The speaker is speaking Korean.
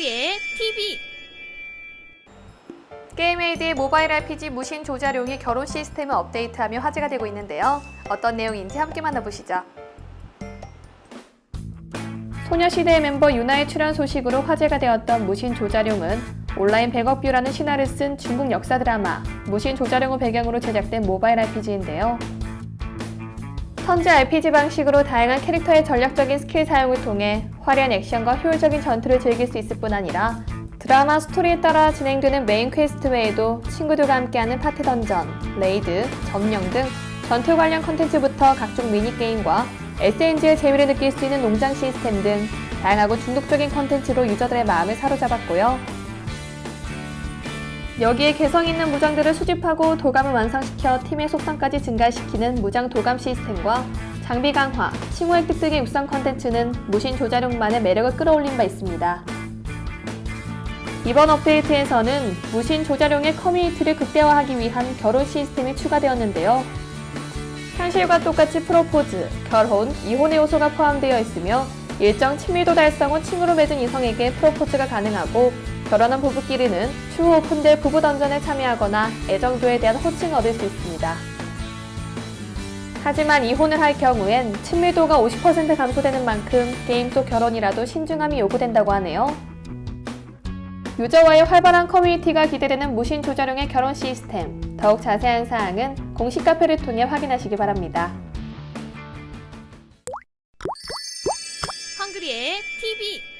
헝그리의 TV 게임에이드의 모바일 RPG 무신 조자룡이 결혼 시스템을 업데이트하며 화제가 되고 있는데요. 어떤 내용인지 함께 만나보시죠. 소녀시대의 멤버 유나의 출연 소식으로 화제가 되었던 무신 조자룡은 온라인 100억 뷰라는 신화를 쓴 중국 역사 드라마 무신 조자룡을 배경으로 제작된 모바일 RPG인데요. 턴제 RPG 방식으로 다양한 캐릭터의 전략적인 스킬 사용을 통해 화려한 액션과 효율적인 전투를 즐길 수 있을 뿐 아니라 드라마 스토리에 따라 진행되는 메인 퀘스트 외에도 친구들과 함께하는 파티 던전, 레이드, 점령 등 전투 관련 컨텐츠부터 각종 미니게임과 SNG의 재미를 느낄 수 있는 농장 시스템 등 다양하고 중독적인 컨텐츠로 유저들의 마음을 사로잡았고요. 여기에 개성 있는 무장들을 수집하고 도감을 완성시켜 팀의 속성까지 증가시키는 무장 도감 시스템과 장비 강화, 칭호 획득 등의 육성 컨텐츠는 무신 조자룡만의 매력을 끌어올린 바 있습니다. 이번 업데이트에서는 무신 조자룡의 커뮤니티를 극대화하기 위한 결혼 시스템이 추가되었는데요. 현실과 똑같이 프로포즈, 결혼, 이혼의 요소가 포함되어 있으며 일정 친밀도 달성 후 친구로 맺은 이성에게 프로포즈가 가능하고 결혼한 부부끼리는 추후 오픈될 부부 던전에 참여하거나 애정도에 대한 호칭을 얻을 수 있습니다. 하지만 이혼을 할 경우엔 친밀도가 50% 감소되는 만큼 게임 속 결혼이라도 신중함이 요구된다고 하네요. 유저와의 활발한 커뮤니티가 기대되는 무신 조자룡의 결혼 시스템. 더욱 자세한 사항은 공식 카페를 통해 확인하시기 바랍니다. 헝그리의 TV